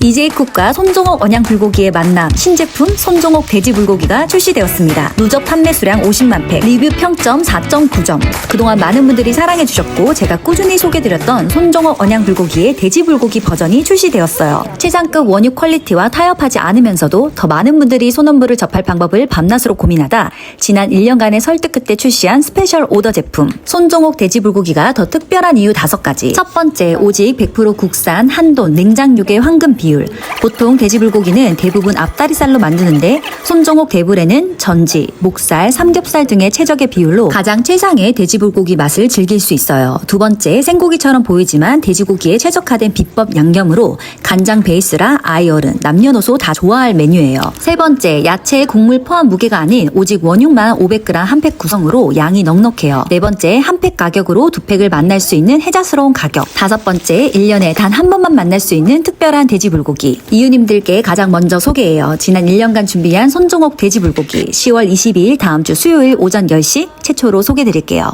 이제이쿡과 손종옥 언양 불고기의 만남 신제품 손종옥 돼지 불고기가 출시되었습니다. 누적 판매 수량 50만 팩, 리뷰 평점 4.9점. 그동안 많은 분들이 사랑해 주셨고 제가 꾸준히 소개드렸던 손종옥 언양 불고기의 돼지 불고기 버전이 출시되었어요. 최상급 원유 퀄리티와 타협하지 않으면서도 더 많은 분들이 손원부를 접할 방법을 밤낮으로 고민하다 지난 1년간의 설득 끝에 출시한 스페셜 오더 제품 손종옥 돼지 불고기가 더 특별한 이유 5가지. 첫 번째, 오직 100% 국산 한돈 냉장육의 황금 비율. 보통 돼지 불고기는 대부분 앞다리살로 만드는데 손종옥 대불에는 전지, 목살, 삼겹살 등의 최적의 비율로 가장 최상의 돼지 불고기 맛을 즐길 수 있어요. 두 번째, 생고기처럼 보이지만 돼지고기에 최적화된 비법 양념으로 간장 베이스라 아이 어른, 남녀노소 다 좋아할 메뉴예요. 세 번째, 야채 국물 포함 무게가 아닌 오직 원육만 500g 한 팩 구성으로 양이 넉넉해요. 네 번째, 한 팩 가격으로 두 팩을 만날 수 있는 혜자스러운 가격. 다섯 번째, 1년에 단 한 번만 만날 수 있는 특별한 돼지 불고기. 이유님들께 가장 먼저 소개해요. 지난 1년간 준비한 손종옥 돼지 불고기. 10월 22일 다음 주 수요일 오전 10시 최초로 소개드릴게요.